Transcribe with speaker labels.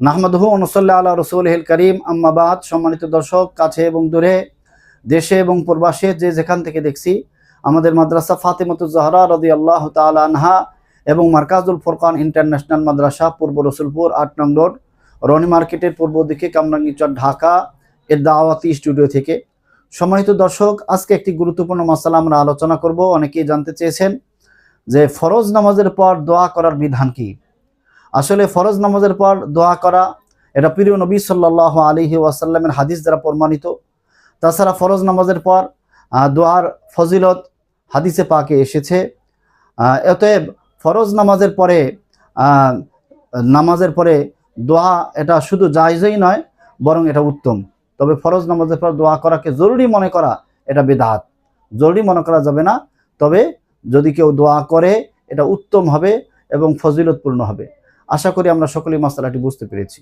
Speaker 1: নাহমাদহু অনুসল্লা আল্লাহ রসুল হিল করিম। আম্মাবাদ সম্মানিত দর্শক, কাছে এবং দূরে, দেশে এবং প্রবাসে যে যেখান থেকে দেখছি, আমাদের মাদ্রাসা ফাতেমতুল জাহরা রদি আল্লাহ তাল আনহা এবং মার্কাজুল ফোরকান ইন্টারন্যাশনাল মাদ্রাসা, পূর্ব রসুলপুর, আট নং রোড, রনি মার্কেটের পূর্ব দিকে কামরাঙ্গিচর, ঢাকা, এর দাওয়াতি স্টুডিও থেকে। সম্মানিত দর্শক, আজকে একটি গুরুত্বপূর্ণ মশালা আমরা আলোচনা করব। অনেকেই জানতে চেয়েছেন যে ফরজ নামাজের পর দোয়া করার বিধান কি? আসলে ফরজ নামাজের পর দোয়া করা, এটা প্রিয় নবী সাল্লাহ আলহি ওয়াসাল্লামের হাদিস দ্বারা প্রমাণিত। তাছাড়া ফরজ নামাজের পর দোয়ার ফজিলত হাদিসে পাকে এসেছে। অতএব ফরজ নামাজের পরে নামাজের পরে দোয়া এটা শুধু জায়জই নয়, বরং এটা উত্তম। তবে ফরজ নামাজের পর দোয়া করাকে জরুরি মনে করা এটা বেদাত। জরুরি মনে করা যাবে না। তবে যদি কেউ দোয়া করে, এটা উত্তম হবে এবং ফজিলতপূর্ণ হবে। আশা করি আমরা সকলেই মশলাটি বুঝতে পেরেছি।